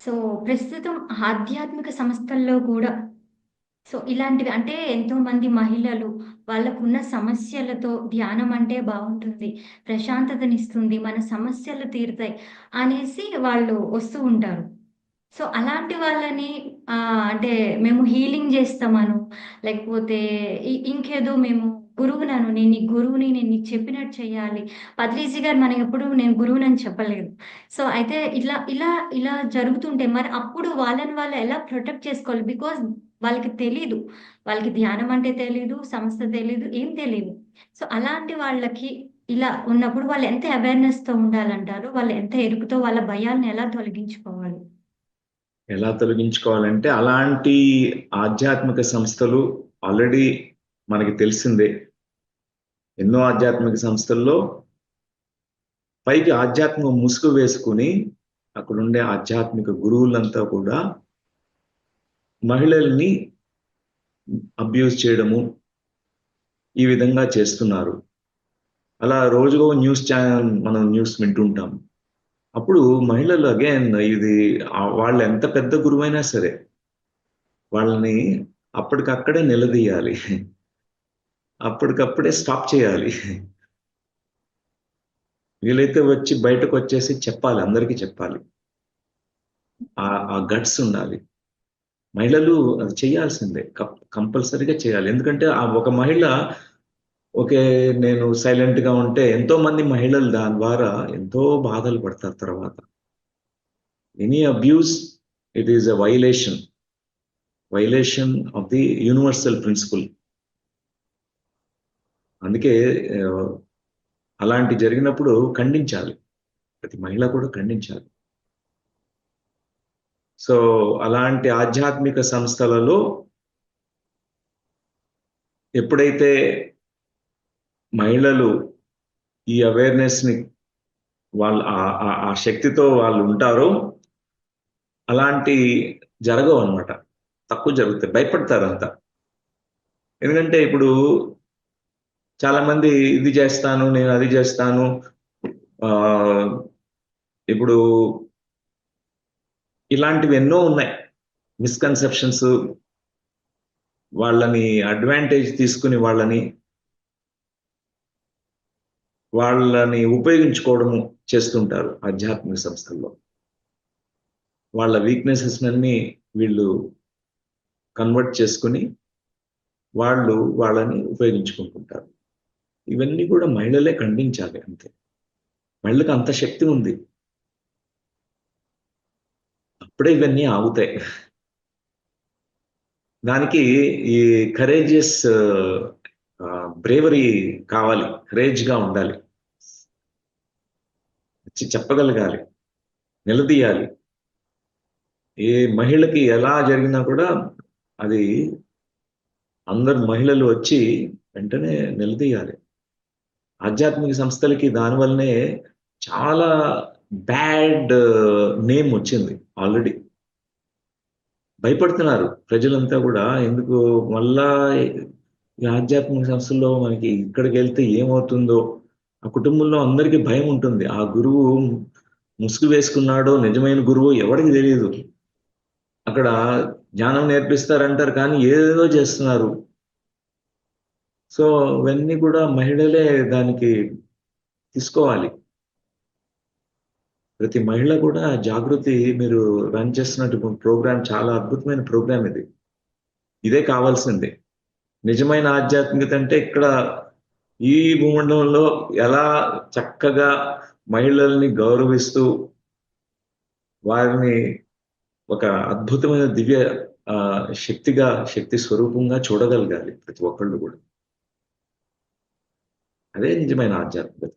So ప్రస్తుతం ఆధ్యాత్మిక సంస్థల్లో కూడా సో ఇలాంటివి అంటే ఎంతో మంది మహిళలు వాళ్ళకున్న సమస్యలతో ధ్యానం అంటే బాగుంటుంది ప్రశాంతతనిస్తుంది మన సమస్యలు తీరుతాయి అనేసి వాళ్ళు వస్తూ ఉంటారు. సో అలాంటి వాళ్ళని అంటే మేము హీలింగ్ చేస్తామను లేకపోతే ఇంకేదో మేము గురువునను నేను నీ గురువుని నేను నీకు చెప్పినట్టు చేయాలి పత్రిజీ గారు మనం ఎప్పుడు నేను గురువునని చెప్పలేదు. సో అయితే ఇలా ఇలా ఇలా జరుగుతుంటే మరి అప్పుడు వాళ్ళని వాళ్ళు ఎలా ప్రొటెక్ట్ చేసుకోవాలి? బికాస్ వాళ్ళకి తెలీదు. వాళ్ళకి ధ్యానం అంటే తెలీదు సంస్థ తెలీదు ఏం తెలియదు సో అలాంటి వాళ్ళకి ఇలా ఉన్నప్పుడు వాళ్ళు ఎంత అవేర్నెస్తో ఉండాలంటారు? వాళ్ళు ఎంత ఎరుకుతో వాళ్ళ భయాలను ఎలా తొలగించుకోవాలి? ఎలా తొలగించుకోవాలంటే అలాంటి ఆధ్యాత్మిక సంస్థలు ఆల్రెడీ మనకి తెలిసిందే. ఎన్నో ఆధ్యాత్మిక సంస్థల్లో పైకి ఆధ్యాత్మిక ముసుగు వేసుకుని అక్కడ ఉండే ఆధ్యాత్మిక గురువులంతా కూడా మహిళల్ని అబ్యూజ్ చేయడము ఈ విధంగా చేస్తున్నారు. అలా రోజుకో న్యూస్ ఛానల్ మనం న్యూస్ వింటుంటాం. అప్పుడు మహిళలు అగైన్ ఇది వాళ్ళు ఎంత పెద్ద గురువైనా సరే వాళ్ళని అప్పటికక్కడే నిలదీయాలి. అప్పటికప్పుడే స్టాప్ చేయాలి. వీలైతే వచ్చి బయటకు వచ్చేసి చెప్పాలి అందరికీ చెప్పాలి. ఆ ఆ గట్స్ ఉండాలి. మహిళలు అది చేయాల్సిందే కంపల్సరీగా చేయాలి. ఎందుకంటే ఆ ఒక మహిళ ఓకే నేను సైలెంట్గా ఉంటే ఎంతో మంది మహిళలు దాని ద్వారా ఎంతో బాధలు పడతారు తర్వాత. Any abuse it is a violation violation of the universal principle అందుకే అలాంటి జరిగినప్పుడు ఖండించాలి. ప్రతి మహిళ కూడా ఖండించాలి. సో అలాంటి ఆధ్యాత్మిక సంస్థలలో ఎప్పుడైతే మహిళలు ఈ అవేర్నెస్ని వాళ్ళ ఆ- ఆ- ఆ శక్తితో వాళ్ళు ఉంటారో అలాంటి జరగవు అనమాట తక్కువ జరుగుతాయి. భయపడతారు అంతా ఎందుకంటే ఇప్పుడు చాలా మంది ఇది చేస్తాను నేను అది చేస్తాను. ఇప్పుడు ఇలాంటివి ఎన్నో ఉన్నాయి. మిస్కన్సెప్షన్స్ వాళ్ళని అడ్వాంటేజ్ తీసుకుని వాళ్ళని వాళ్ళని ఉపయోగించుకోవడము చేస్తుంటారు ఆధ్యాత్మిక సంస్థల్లో. వాళ్ళ వీక్నెసెస్ అన్ని వీళ్ళు కన్వర్ట్ చేసుకుని వాళ్ళు వాళ్ళని ఉపయోగించుకుంటుంటారు. ఇవన్నీ కూడా మహిళలే ఖండించాలి అంతే. మహిళలకు అంత శక్తి ఉంది. అప్పుడే ఇవన్నీ ఆగుతాయి. దానికి ఈ కరేజియస్ బ్రేవరీ కావాలి. కరేజ్గా ఉండాలి. వచ్చి చెప్పగలగాలి. నిలదీయాలి. ఏ మహిళకి ఎలా జరిగినా కూడా అది అందరు మహిళలు వచ్చి వెంటనే నిలదీయాలి. ఆధ్యాత్మిక సంస్థలకి దానివల్లనే చాలా బ్యాడ్ నేమ్ వచ్చింది ఆల్రెడీ. భయపడుతున్నారు ప్రజలంతా కూడా. ఎందుకు? మళ్ళా ఈ ఆధ్యాత్మిక సంస్థల్లో మనకి ఇక్కడికి వెళ్తే ఏమవుతుందో ఆ కుటుంబంలో అందరికీ భయం ఉంటుంది. ఆ గురువు ముసుగు వేసుకున్నాడో నిజమైన గురువు ఎవరికి తెలియదు అక్కడ జ్ఞానం నేర్పిస్తారంటారు కానీ ఏదేదో చేస్తున్నారు. సో ఇవన్నీ కూడా మహిళలే దానికి తీసుకోవాలి. ప్రతి మహిళ కూడా జాగృతి మీరు రన్ చేస్తున్నట్టు ప్రోగ్రామ్ చాలా అద్భుతమైన ప్రోగ్రామ్ ఇది. ఇదే కావాల్సిందే. నిజమైన ఆధ్యాత్మికత అంటే ఇక్కడ ఈ భూమండలంలో ఎలా చక్కగా మహిళల్ని గౌరవిస్తూ వారిని ఒక అద్భుతమైన దివ్య శక్తిగా శక్తి స్వరూపంగా చూడగలగాలి ప్రతి ఒక్కళ్ళు కూడా. అదే నిజమైన ఆధ్యాత్మికత.